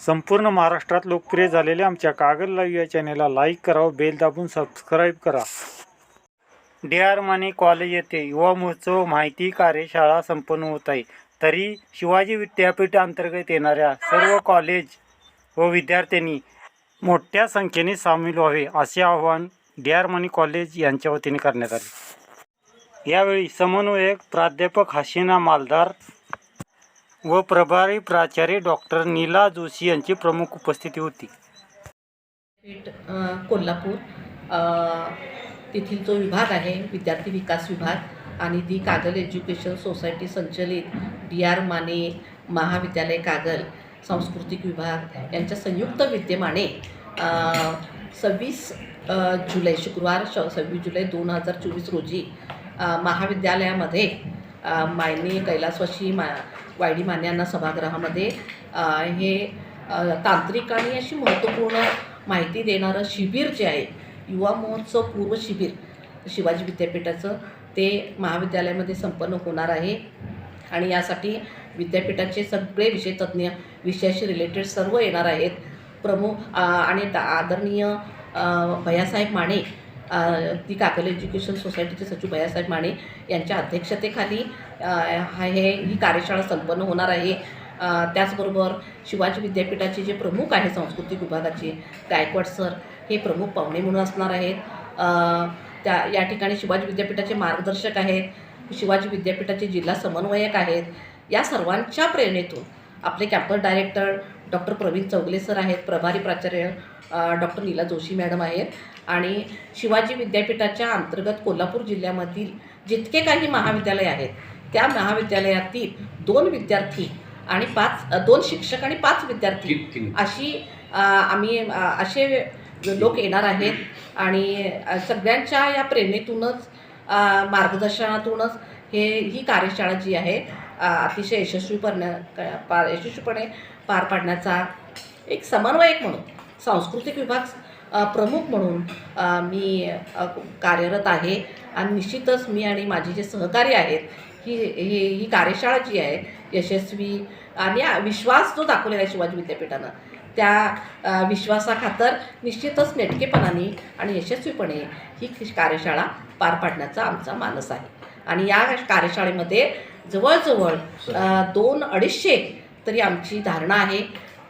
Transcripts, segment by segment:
संपूर्ण महाराष्ट्रात लोकप्रिय झालेल्या आमच्या कागद लाईव्ह या चॅनेलला लाईक करावं बेल दाबून सबस्क्राईब करा. डी आर माने कॉलेज येथे युवा महोत्सव माहिती कार्यशाळा संपन्न होत आहे. तरी शिवाजी विद्यापीठ अंतर्गत येणाऱ्या सर्व कॉलेज व विद्यार्थ्यांनी मोठ्या संख्येने सामील व्हावे असे आवाहन डी आर माने कॉलेज यांच्या वतीने करण्यात आले. यावेळी समन्वयक प्राध्यापक हसीना मालदार व प्रभारी प्राचार्य डॉक्टर नीला जोशी यांची प्रमुख उपस्थिती होती. पीठ कोल्हापूर तेथील जो विभाग आहे विद्यार्थी विकास विभाग आणि दी कागल एज्युकेशन सोसायटी संचलित डी आर माने महाविद्यालय कागल सांस्कृतिक विभाग यांच्या संयुक्त विद्यमाने सव्वीस जुलै शुक्रवार श सव्वीस जुलै दोन हजार चोवीस रोजी महाविद्यालयामध्ये मायने कैलासवाशी मा वायडी मान्यांना सभागृहामध्ये हे तांत्रिक आणि अशी महत्त्वपूर्ण माहिती देणारं शिबिर जे आहे युवा महोत्सव पूर्व शिबिर शिवाजी विद्यापीठाचं ते महाविद्यालयामध्ये संपन्न होणार आहे. आणि यासाठी विद्यापीठाचे सगळे विषय तज्ज्ञ विषयाशी रिलेटेड सर्व येणार आहेत. प्रमुख आणि दा- आदरणीय भैयासाहेब माने ती काकल एज्युकेशन सोसायटीचे सचिव भैयासाहेब माने यांच्या अध्यक्षतेखाली हे ही कार्यशाळा संपन्न होणार आहे. त्याचबरोबर शिवाजी विद्यापीठाचे जे प्रमुख आहे सांस्कृतिक विभागाचे गायकवाड सर हे प्रमुख पाहुणे म्हणून असणार आहेत. त्या या ठिकाणी शिवाजी विद्यापीठाचे मार्गदर्शक आहेत शिवाजी विद्यापीठाचे जिल्हा समन्वयक आहेत. या सर्वांच्या प्रेरणेतून आपले campus director doctor Pravin Chougule sir आहेत प्रभारी प्राचार्य डॉक्टर नीला जोशी मॅडम आहेत. आणि शिवाजी विद्यापीठाच्या अंतर्गत कोल्हापूर जिल्ह्यामधील जितके काही महाविद्यालय आहेत त्या महाविद्यालयातील दोन विद्यार्थी आणि पाच दोन शिक्षक आणि पाच विद्यार्थी अशी आम्ही असे लोक येणार आहेत. आणि सगळ्यांच्या या प्रेरणेतूनच मार्गदर्शनातूनच हे ही कार्यशाळा जी आहे अतिशय यशस्वी करण्या पार यशस्वीपणे पार पाडण्याचा एक समन्वयक म्हणून सांस्कृतिक विभाग प्रमुख म्हणून मी कार्यरत आहे. आणि निश्चितच मी आणि माझे जे सहकारी आहेत ही ही ही कार्यशाळा जी आहे यशस्वी आणि विश्वास जो दाखवलेला आहे शिवाजी विद्यापीठानं त्या विश्वासाखातर निश्चितच नेटकेपणाने आणि यशस्वीपणे ही कार्यशाळा पार पाडण्याचा आमचा मानस आहे. आणि या कार्यशाळेमध्ये जवळजवळ दोन अडीचशे तरी आमची धारणा आहे.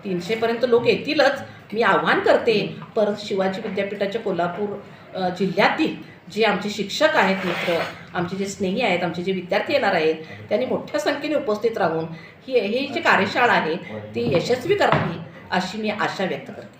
तीनशेपर्यंत लोक येतीलच. मी आव्हान करते परत शिवाजी विद्यापीठाच्या कोल्हापूर जिल्ह्यातील जे आमचे शिक्षक आहेत मित्र आमचे जे स्नेही आहेत आमचे जे विद्यार्थी येणार आहेत त्यांनी मोठ्या संख्येने उपस्थित राहून ही ही जी कार्यशाळा आहे ती यशस्वी करावी अशी मी आशा व्यक्त करते.